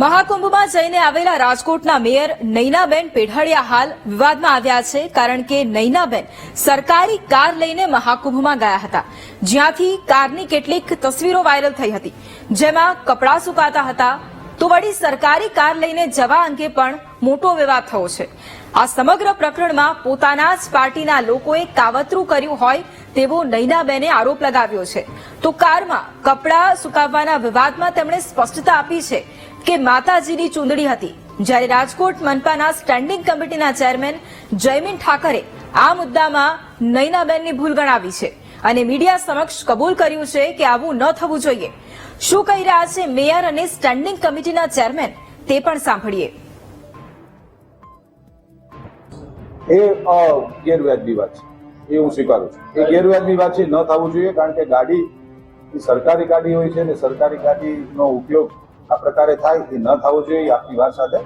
મહાકુંભમાં જઈને આવેલા રાજકોટના મેયર નૈનાબેન પેઢાડિયા હાલ વિવાદમાં આવ્યા છે, કારણ કે નૈનાબેન સરકારી કાર લઈને મહાકુંભમાં ગયા હતા, જ્યાંથી કારની કેટલીક તસવીરો વાયરલ થઈ હતી. જેમાં કપડાં સુકાતા હતા, તો વળી સરકારી કાર લઈને જવા અંગે પણ મોટો વિવાદ થયો છે. આ સમગ્ર પ્રકરણમાં પોતાના જ પાર્ટીના લોકોએ કાવતરું કર્યું હોય તેવો નૈનાબેને આરોપ લગાવ્યો છે. તો કારમાં કપડાં સુકાવવાના વિવાદમાં તેમણે સ્પષ્ટતા આપી છે કે માતાજીની ચૂંદડી હતી. જ્યારે રાજકોટ મનપાના સ્ટેન્ડિંગ કમિટીના ચેરમેન જયમીન ઠાકરે આ મુદ્દામાં નયનાબેનની ભૂલ ગણાવી છે અને મીડિયા સમક્ષ કબૂલ કર્યું છે કે આવું ન થવું જોઈએ. શું કહી રહ્યા છે મેયર અને સ્ટેન્ડિંગ કમિટીના ચેરમેન? તે પણ સાંભળીએ. એ ગેરવ્યાજબી વાત છે. એ હું સ્વીકારું છું. એ ગેરવ્યાજબી વાત છે, ન થવું જોઈએ, કારણ કે ગાડી સરકારી ગાડી હોય છે ને સરકારી ગાડીનો ઉપયોગ આ પ્રકારે થાય એ ન થવું જોઈએ આપની વાત સાથે.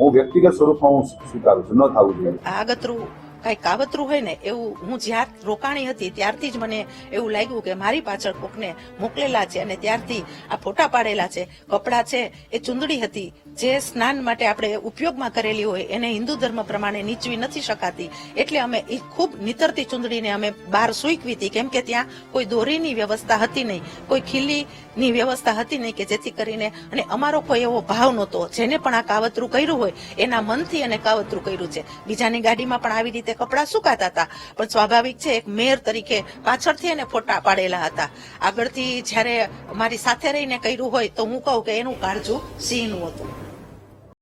હું વ્યક્તિગત સ્વરૂપમાં હું સ્વીકારું છું. ન થવું જોઈએ. આગતરું કઈ કાવતરું હોય ને એવું હું જ્યાં રોકાણી હતી ત્યારથી જ મને એવું લાગ્યું કે મારી પાછળ કોકને મોકલેલા છે અને ત્યારથી આ ફોટા પાડેલા છે. કપડા છે, એ ચુંદડી હતી. જે સ્નાન માટે આપણે ઉપયોગમાં કરેલી હોય એને હિન્દુ ધર્મ પ્રમાણે નીચવી નથી શકાતી. એટલે અમે એ ખૂબ નીતરતી ચુંદડીને અમે બહાર સૂકવી હતી. કેમ કે ત્યાં કોઈ દોરીની વ્યવસ્થા હતી નહીં, કોઈ ખીલીની વ્યવસ્થા હતી નહીં કે જેથી કરીને અને અમારો કોઈ એવો ભાવ નહોતો. જેને પણ આ કાવતરું કર્યું હોય એના મનથી અને કાવતરું કર્યું છે. બીજાની ગાડીમાં પણ આવી રીતે કપડાં સુકાતા હતા. પણ સ્વાભાવિક છે, એક મેયર તરીકે પાછળથી એને ફોટા પાડેલા હતા. આગળથી જ્યારે મારી સાથે રહીને કર્યું હોય તો હું કહું કે એનું કાળજું સિંહનું હતું.